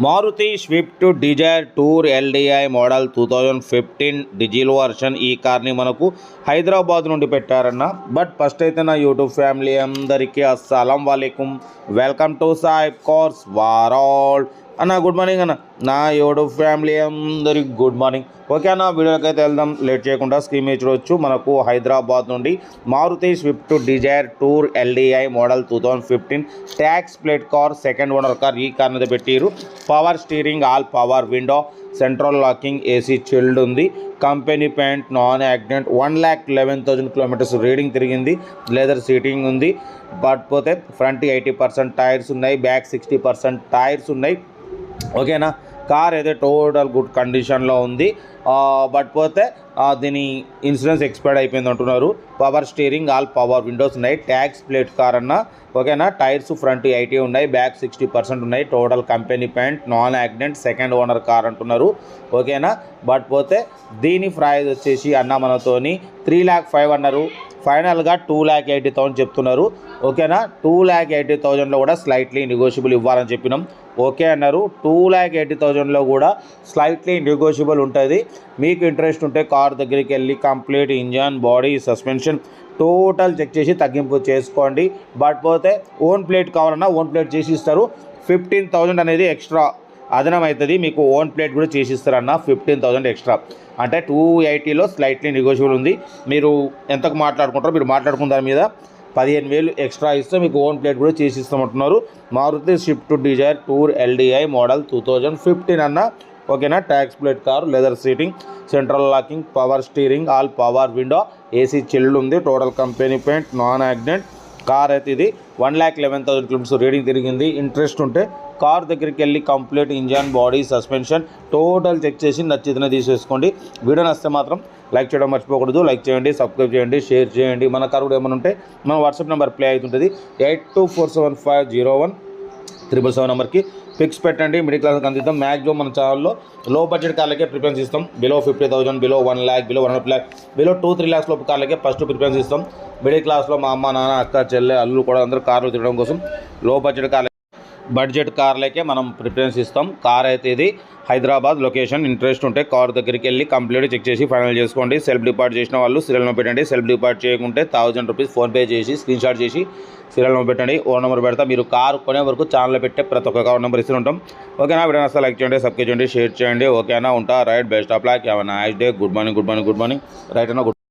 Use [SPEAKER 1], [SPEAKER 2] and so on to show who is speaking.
[SPEAKER 1] Maruti Swift Dzire tour LDI model two thousand fifteen diesel version ఈ కార్ని మనకు హైదరాబాద్ నుండి పెట్టారన్న. బట్ ఫస్ట్ అయితే నా యూట్యూబ్ ఫ్యామిలీ అందరికీ అస్సలం వాలేకుమ్ వెల్కమ్ టు సాయిబ్ కోర్స్ వారాల్. అన్న గుడ్ మార్నింగ్ అన్న. నా యూట్యూబ్ ఫ్యామిలీ అందరికి గుడ్ మార్నింగ్ ఓకే అన్న వీడియోకి అయితే వెళ్దాం. లేట్ చేయకుండా స్క్రీన్ మీద చూడొచ్చు. మనకు హైదరాబాద్ నుండి Maruti Swift Dzire tour LDI model two thousand fifteen tax plate car second owner car ఈ కార్ అనేది పెట్టిరు power steering all power window central locking AC chilled ఉంది. Company paint non accident one lakh eleven thousand kilometres reading తిరిగింది. Leather seating ఉంది. But పోతే front eighty percent tyres ఉన్నాయి. Back sixty percent tyres ఉన్నాయి. ఓకేనా? Car అయితే total good కండిషన్లో ఉంది. బట్ పోతే దీని ఇన్సూరెన్స్ ఎక్స్పైర్డ్ అయిపోయింది అంటున్నారు. Power steering all power windows ఉన్నాయి. ట్యాక్స్ ప్లేట్ కార్ అన్న ఓకేనా టైర్స్ ఫ్రంట్ ఎయిటీ ఉన్నాయి. బ్యాక్ సిక్స్టీ పర్సెంట్ ఉన్నాయి. Total company paint non accident second owner car అంటున్నారు ఓకేనా బట్ పోతే దీని ప్రైజ్ వచ్చేసి అన్న మనతోని త్రీ ల్యాక్ ఫైవ్ అన్నారు. ఫైనల్గా టూ ల్యాక్ ఎయిటీ థౌసండ్ చెప్తున్నారు. ఓకేనా టూ ల్యాక్ ఎయిటీ థౌజండ్లో కూడా స్లైట్లీ నెగోషియబుల్ ఇవ్వాలని చెప్పినాం. ఓకే అన్నారు. టూ ల్యాక్ ఎయిటీ థౌజండ్లో కూడా స్లైట్లీ నెగోషియబుల్ ఉంటుంది. మీకు ఇంట్రెస్ట్ ఉంటే కార్ దగ్గరికి వెళ్ళి complete engine body suspension total check చేసి తగ్గింపు చేసుకోండి. బట్ పోతే ఓన్ ప్లేట్ కావాలన్నా ఓన్ ప్లేట్ చేసి ఇస్తారు. ఫిఫ్టీన్ థౌజండ్ అనేది ఎక్స్ట్రా అదనం అవుతుంది మీకు ఓన్ ప్లేట్ కూడా చేసి ఇస్తారన్న ఫిఫ్టీన్ థౌజండ్ ఎక్స్ట్రా అంటే టూ ఎయిటీలో స్లైట్లీ నెగోషియబుల్ ఉంది. మీరు ఎంతకు మాట్లాడుకుంటారో మీరు మాట్లాడుకున్న దాని మీద పదిహేను వేలు ఎక్స్ట్రా ఇస్తే మీకు ఓన్ ప్లేట్ కూడా చేసి ఇస్తామంటున్నారు. Maruti Swift Dzire tour LDI model two thousand fifteen అన్న ఓకేనా? Tax plate car leather seating central locking power steering all power window AC chilled ఉంది total company paint non accident. Car అయితే ఇది one lakh eleven thousand kilometres reading తిరిగింది. Interest ఉంటే car దగ్గరికి వెళ్ళి complete engine body suspension total check చేసి నచ్చితేనే తీసేసుకోండి. వీడియో నచ్చితే మాత్రం లైక్ చేయడం మర్చిపోకూడదు. లైక్ చేయండి సబ్స్క్రైబ్ చేయండి షేర్ చేయండి. మన కార్ కూడా ఏమైనా ఉంటే మన వాట్సాప్ నెంబర్ ప్లే అవుతుంటుంది. Eight two four seven five zero one. Triple seven నెంబర్కి ఫిక్స్ పెట్టండి. మిడిల్ క్లాస్కి అందిద్దాం. మ్యాక్సిమం మన ఛానల్లో లో బడ్జెట్ కార్లకే ప్రిఫరెన్స్ ఇస్తాం. Below fifty thousand below one lakh below one lakh below two three lakhs లోపు కార్లకే ఫస్ట్ ప్రిఫరెన్స్ ఇస్తాం. మిడిల్ క్లాస్లో మా అమ్మ నాన్న అక్క చెల్లె అల్లు కూడా అందరూ కార్లు తిరగడం కోసం లో బడ్జెట్ కార్ల బడ్జెట్ కార్లకే మనం ప్రిఫరెన్స్ ఇస్తాం. కార్ అయితే ఇది హైదరాబాద్ లొకేషన్ ఇంట్రెస్ట్ ఉంటే కార్ దగ్గరికి వెళ్ళి కంప్లీట్ చెక్ చేసి ఫైనల్ చేసుకోండి. సెల్ఫ్ డిపార్ట్ చేసిన వాళ్ళు సీరియల్ పెట్టండి. సెల్ఫ్ డిపార్ట్ చేయకుంటే థౌజండ్ రూపీస్ ఫోన్పే చేసి స్క్రీన్ షాట్ చేసి సీరియల్ నెంబర్ పెట్టండి. ఓ నెంబర్ పెడతా. మీరు కార్ కొనే వరకు ఛానల్ పెట్టే ప్రతి ఒక్క కార్ నెంబర్ ఇస్తూ ఉంటాం. ఓకేనా? వీడియో నస్తా లైక్ చేయండి సబ్స్క్రైబ్ చేయండి షేర్ చేయండి. ఓకేనా? ఉంటా. Right best of luck. ఏమన్నా nice day. Good morning good morning good morning. Right అన్న గుడ్